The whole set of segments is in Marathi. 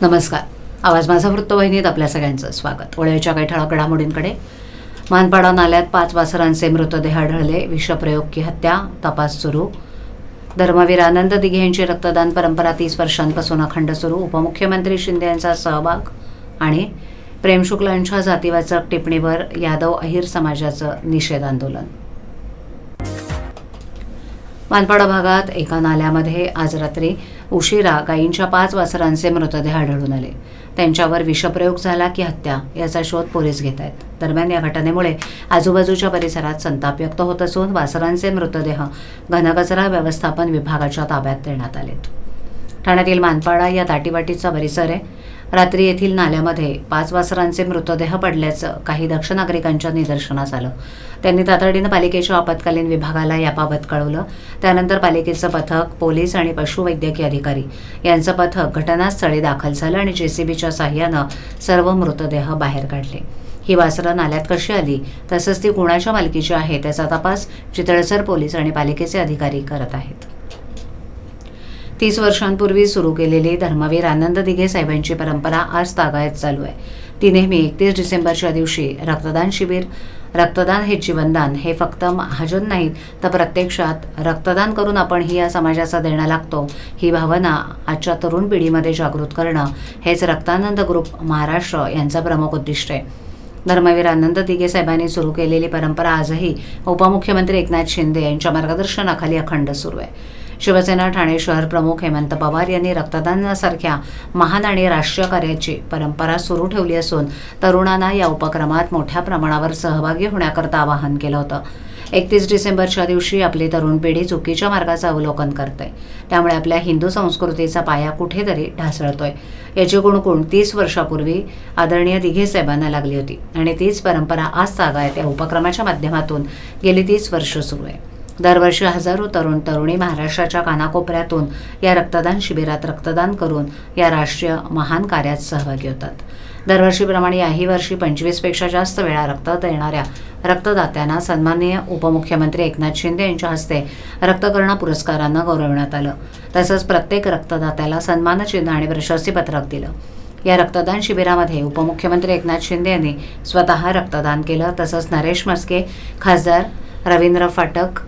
नमस्कार. आवाज माझा वृत्तवाहिनीत आपल्या सगळ्यांचं स्वागत. वळ्याच्या काही ठळक घडामोडींकडे. मानपाडा नाल्यात पाच वासरांचे मृतदेह आढळले. विषप्रयोग की हत्या? तपास सुरू. धर्मवीर आनंद दिघे यांची रक्तदान परंपरा तीस वर्षांपासून अखंड सुरू. उपमुख्यमंत्री शिंदे यांचा सहभाग आणि प्रेम शुक्लांच्या जातीवाचक टिप्पणीवर यादव अहिर समाजाचं निषेध आंदोलन मानपाडा भागात एका नाल्यामध्ये आज रात्री उशिरा गायींच्या पाच वासरांचे मृतदेह आढळून आले. त्यांच्यावर विषप्रयोग झाला की हत्या याचा शोध पोलीस घेत आहेत. दरम्यान या घटनेमुळे आजूबाजूच्या परिसरात संताप व्यक्त होत असून वासरांचे मृतदेह घनकचरा व्यवस्थापन विभागाच्या ताब्यात देण्यात आलेत. ठाण्यातील मानपाडा या दाटीवाटीचा परिसर आहे. रात्री येथील नाल्यामध्ये पाच वासरांचे मृतदेह पडल्याचं काही दक्ष नागरिकांच्या निदर्शनास आलं. त्यांनी तातडीनं पालिकेच्या आपत्कालीन विभागाला याबाबत कळवलं. त्यानंतर पालिकेचं पथक पोलीस आणि पशुवैद्यकीय अधिकारी यांचं पथक घटनास्थळी दाखल झालं आणि जेसीबीच्या साह्यानं सर्व मृतदेह बाहेर काढले. ही वासरं नाल्यात कशी आली तसंच ती कुणाच्या मालकीची आहे त्याचा तपास चितळसर पोलीस आणि पालिकेचे अधिकारी करत आहेत. तीस वर्षांपूर्वी सुरू केलेली धर्मवीर आनंद दिघे साहेबांची परंपरा आज तागायत चालू आहे. ती नेहमी एकतीस डिसेंबरच्या दिवशी रक्तदान शिबिर रक्तदान हे जीवनदान हे फक्त महाजन नाहीत तर प्रत्यक्षात रक्तदान करून आपण ही या समाजाचा देणं लागतो. ही भावना आजच्या तरुण पिढीमध्ये जागृत करणं हेच रक्तानंद ग्रुप महाराष्ट्र यांचं प्रमुख उद्दिष्ट आहे. धर्मवीर आनंद दिघे साहेबांनी सुरू केलेली परंपरा आजही उपमुख्यमंत्री एकनाथ शिंदे यांच्या मार्गदर्शनाखाली अखंड सुरू आहे. शिवसेना ठाणे शहर प्रमुख हेमंत पवार यांनी रक्तदानासारख्या महान आणि राष्ट्रीय कार्याची परंपरा सुरू ठेवली असून तरुणांना या उपक्रमात मोठ्या प्रमाणावर सहभागी होण्याकरता आवाहन केलं होतं. एकतीस डिसेंबरच्या दिवशी आपली तरुण पिढी चुकीच्या मार्गाचं अवलोकन करते. त्यामुळे आपल्या हिंदू संस्कृतीचा पाया कुठेतरी ढासळतोय. याची गुणगुण तीस वर्षापूर्वी आदरणीय दिघे साहेबांना लागली होती आणि तीच परंपरा आज तागायत या उपक्रमाच्या माध्यमातून गेली तीस वर्ष सुरू आहे. दरवर्षी हजारो तरुण तरुणी महाराष्ट्राच्या कानाकोपऱ्यातून या रक्तदान शिबिरात रक्तदान करून या राष्ट्रीय महान कार्यात सहभागी होतात. दरवर्षीप्रमाणे याही वर्षी पंचवीसपेक्षा जास्त वेळा रक्त देणाऱ्या रक्तदात्यांना सन्माननीय उपमुख्यमंत्री एकनाथ शिंदे यांच्या हस्ते रक्तकरणा पुरस्कारांना गौरवण्यात आलं. तसंच प्रत्येक रक्तदात्याला सन्मानचिन्ह आणि प्रशस्तीपत्रक दिलं. या रक्तदान शिबिरामध्ये उपमुख्यमंत्री एकनाथ शिंदे यांनी स्वतः रक्तदान केलं. तसंच नरेश मस्के खासदार रवींद्र फाटक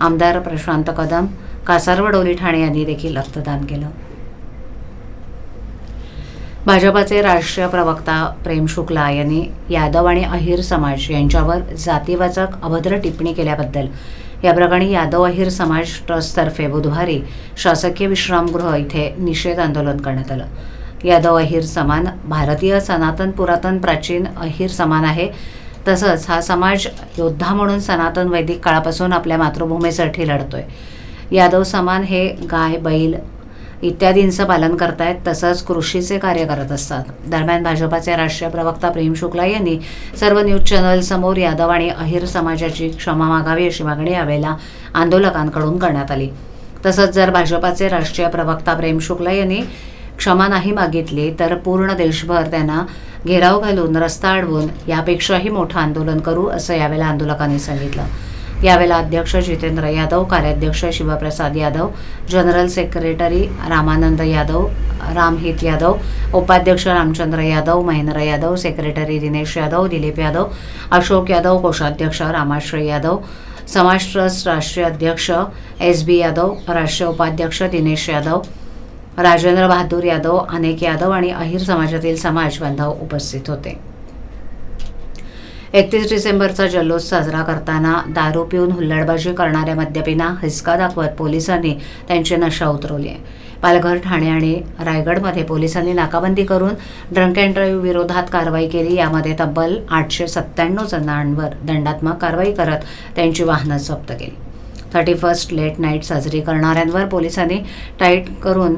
आमदार प्रशांत कदम कासारवडोली ठाणे यांनी देखील रक्तदान केलं. भाजपाचे राष्ट्रीय प्रवक्ता प्रेम शुक्ला यांनी यादव आणि अहिर समाज यांच्यावर जातीवाचक अभद्र टिप्पणी केल्याबद्दल याप्रकरणी यादव अहिर समाज ट्रस्टतर्फे बुधवारी शासकीय विश्रामगृह इथे निषेध आंदोलन करण्यात आलं. यादव अहिर समान भारतीय सनातन पुरातन प्राचीन अहिर समान आहे. तसंच हा समाज योद्धा म्हणून सनातन वैदिक काळापासून आपल्या मातृभूमीसाठी लढतोय यादव समान हे गाय बैल इत्यादींचं पालन करतायत तसंच कृषीचे कार्य करत असतात. दरम्यान भाजपाचे राष्ट्रीय प्रवक्ता प्रेम शुक्ला यांनी सर्व न्यूज चॅनलसमोर यादव आणि अहिर समाजाची क्षमा मागावी अशी मागणी यावेळेला आंदोलकांकडून करण्यात आली. तसंच जर भाजपाचे राष्ट्रीय प्रवक्ता प्रेम शुक्ला यांनी क्षमा नाही मागितली तर पूर्ण देशभर त्यांना घेराव घालून रस्ता अडवून यापेक्षाही मोठं आंदोलन करू असं यावेळेला आंदोलकांनी सांगितलं. यावेळेला अध्यक्ष जितेंद्र यादव कार्याध्यक्ष शिवप्रसाद यादव जनरल सेक्रेटरी रामानंद यादव रामहित यादव उपाध्यक्ष रामचंद्र यादव महेंद्र यादव सेक्रेटरी दिनेश यादव दिलीप यादव अशोक यादव कोषाध्यक्ष रामाश्रय यादव समाज ट्रस्ट राष्ट्रीय अध्यक्ष एस बी यादव राष्ट्रीय उपाध्यक्ष दिनेश यादव राजेंद्र बहादूर यादव अनेक यादव आणि अहिर समाजातील समाज बांधव उपस्थित होते. एकतीस डिसेंबरचा जल्लोष साजरा करताना दारू पिऊन हुल्लडबाजी करणाऱ्या मद्यपींना हिसका दाखवत पोलिसांनी त्यांची नशा उतरवली आहे. पालघर ठाणे आणि रायगडमध्ये पोलिसांनी नाकाबंदी करून ड्रंक अँड ड्राईव्ह विरोधात कारवाई केली. यामध्ये तब्बल आठशे सत्त्याण्णव जणांवर दंडात्मक कारवाई करत त्यांची वाहनं जप्त केली. थर्टी फर्स्ट लेट नाईट साजरी करणाऱ्यांवर पोलिसांनी टाईट करून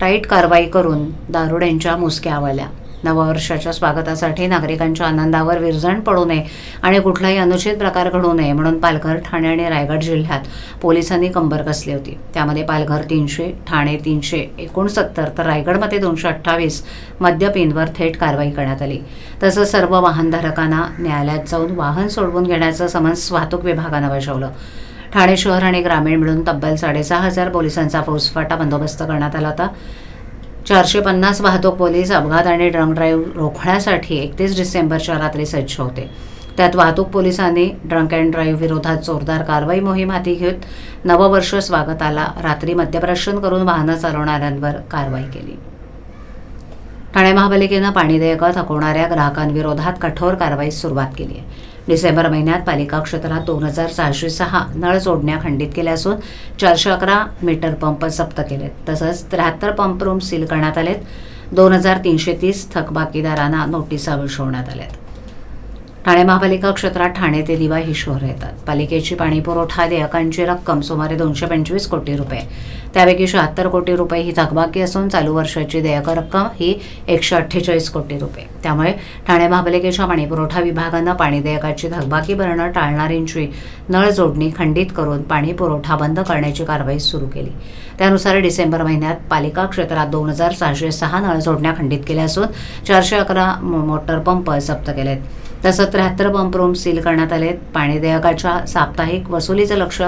टाईट कारवाई करून दारुड्यांच्या मुसक्या आवळल्या नववर्षाच्या स्वागतासाठी नागरिकांच्या आनंदावर विरजण पडू नये आणि कुठलाही अनुचित प्रकार घडू नये म्हणून पालघर ठाणे आणि रायगड जिल्ह्यात पोलिसांनी कंबर कसली होती. त्यामध्ये पालघर तीनशे ठाणे तीनशे एकोणसत्तर तर रायगडमध्ये दोनशे अठ्ठावीस मद्यपींवर थेट कारवाई करण्यात आली. तसंच सर्व वाहनधारकांना न्यायालयात जाऊन वाहन सोडवून घेण्याचं समन्स वाहतूक विभागानं बजावलं. ठाणे शहर आणि ग्रामीण मिळून तब्बल साडेसहा हजार पोलिसांचा फौजफाटा बंदोबस्त करण्यात आला होता. चारशे पन्नास वाहतूक पोलीस अपघात आणि ड्रंक ड्राईव्ह रोखण्यासाठी एकतीस डिसेंबरच्या रात्री सज्ज होते. त्यात वाहतूक पोलिसांनी ड्रंक अँड ड्राईव्ह विरोधात जोरदार कारवाई मोहीम हाती घेत नववर्ष स्वागताला रात्री मद्यप्राशन करून वाहनं चालवणाऱ्यांवर कारवाई केली. ठाणे महापालिकेनं पाणी देयकं थकवणाऱ्या ग्राहकांविरोधात कठोर कारवाईस सुरुवात केली आहे. डिसेंबर महिन्यात पालिका क्षेत्रात दोन हजार सहाशे सहा नळ जोडण्या खंडित केल्या असून चारशे अकरा मीटर पंप जप्त केलेत. तसंच त्र्याहत्तर पंप रूम सील करण्यात आलेत. दोन हजार तीनशे तीस थकबाकीदारांना नोटिसा बजावण्यात आल्यात. ठाणे महापालिका क्षेत्रात ठाणे ते दिवा ही शहरं येतात. पालिकेची पाणीपुरवठा देयकांची रक्कम सुमारे दोनशे पंचवीस कोटी रुपये. त्यापैकी शहात्तर कोटी रुपये ही थकबाकी असून चालू वर्षाची देयक रक्कम ही एकशे अठ्ठेचाळीस कोटी रुपये. त्यामुळे ठाणे महापालिकेच्या पाणीपुरवठा विभागानं पाणी देयकाची थकबाकी भरणं टाळणाऱ्यांची नळ जोडणी खंडित करून पाणी पुरवठा बंद करण्याची कारवाई सुरू केली. त्यानुसार डिसेंबर महिन्यात पालिका क्षेत्रात दोन हजार सहाशे सहा नळ जोडण्या खंडित केल्या असून चारशे अकरा मोटर पंप जप्त केलेत. तसं त्र्याहत्तर पंप रूम सील करण्यात आले आहेत. पाणी देयकाच्या साप्ताहिक वसुलीचं लक्ष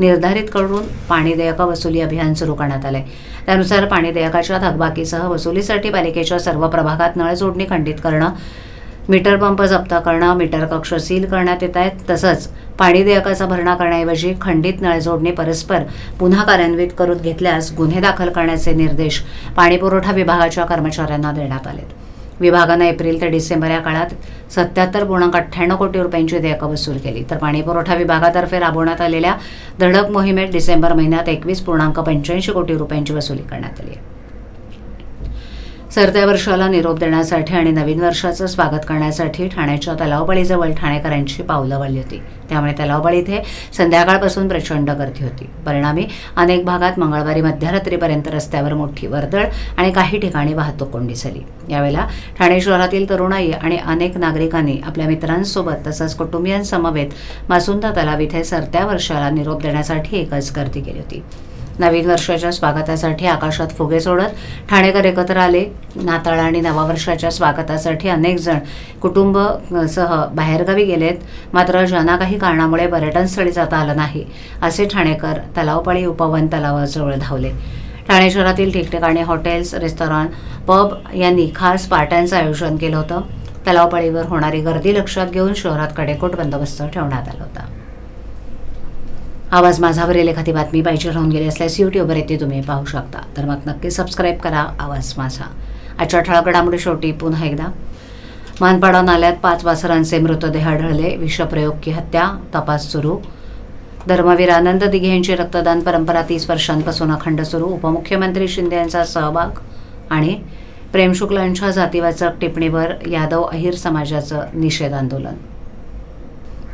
निर्धारित करून पाणी देयक वसुली अभियान सुरू करण्यात आलंय. त्यानुसार पाणी देयकाच्या थकबाकीसह वसुलीसाठी पालिकेच्या सर्व प्रभागात नळ जोडणी खंडित करणं मीटर पंप जप्त करणं मीटर कक्ष सील करण्यात येत आहेत. तसंच पाणी देयकाचा भरणा करण्याऐवजी खंडित नळ जोडणी परस्पर पुन्हा कार्यान्वित करून घेतल्यास गुन्हे दाखल करण्याचे निर्देश पाणीपुरवठा विभागाच्या कर्मचाऱ्यांना देण्यात आलेत. विभागानं एप्रिल ते डिसेंबर या काळात सत्याहत्तर पूर्णांक अठ्ठ्याण्णव कोटी रुपयांची देयकं वसूल केली. तर पाणीपुरवठा विभागातर्फे राबवण्यात आलेल्या धडक मोहिमेत डिसेंबर महिन्यात एकवीस पूर्णांक पंच्याऐंशी कोटी रुपयांची वसुली करण्यात आली आहे. सरत्या वर्षाला निरोप देण्यासाठी आणि नवीन वर्षाचं स्वागत करण्यासाठी ठाण्याच्या तलावबळीजवळ ठाणेकरांची पावलं वळली होती. त्यामुळे तलावबळी इथे संध्याकाळपासून प्रचंड गर्दी होती. परिणामी अनेक भागात मंगळवारी मध्यरात्रीपर्यंत रस्त्यावर मोठी वर्दळ आणि काही ठिकाणी वाहतूक कोंडी झाली. यावेळेला ठाणे शहरातील तरुणाई आणि अनेक नागरिकांनी आपल्या मित्रांसोबत तसंच कुटुंबियांसमवेत मासुंदा तलाव इथे सरत्या वर्षाला निरोप देण्यासाठी एकच गर्दी केली होती. नवीन वर्षाच्या स्वागतासाठी आकाशात फुगे सोडत ठाणेकर एकत्र आले. नाताळ आणि नववर्षाच्या स्वागतासाठी अनेक जण कुटुंब सह बाहेरगावी गेलेत. मात्र ज्यांना काही कारणामुळे पर्यटनस्थळी जाता आलं नाही असे ठाणेकर तलावपाळी उपवन तलावाजवळ धावले. ठाणे शहरातील ठिकठिकाणी हॉटेल्स रेस्टॉरंट पब यांनी खास पार्ट्यांचं आयोजन केलं होतं. तलावपाळीवर होणारी गर्दी लक्षात घेऊन शहरात कडेकोट बंदोबस्त ठेवण्यात आला होता. आवाज माझावरील एखादी बातमी पाहिजे राहून गेली असल्यास यूट्यूबवर येते तुम्ही पाहू शकता. तर मग नक्की सबस्क्राईब करा आवाज माझा. आजच्या ठळक घडामोडी शेवटी पुन्हा एकदा. मानपाडा नाल्यात पाच वासरांचे मृतदेह आढळले. विषप्रयोग की हत्या तपास सुरू. धर्मवीर आनंद दिघे यांची रक्तदान परंपरा तीस वर्षांपासून अखंड सुरू. उपमुख्यमंत्री शिंदे यांचा सहभाग आणि प्रेम यांच्या जातीवाचक टिप्पणीवर यादव अहिर समाजाचं निषेध आंदोलन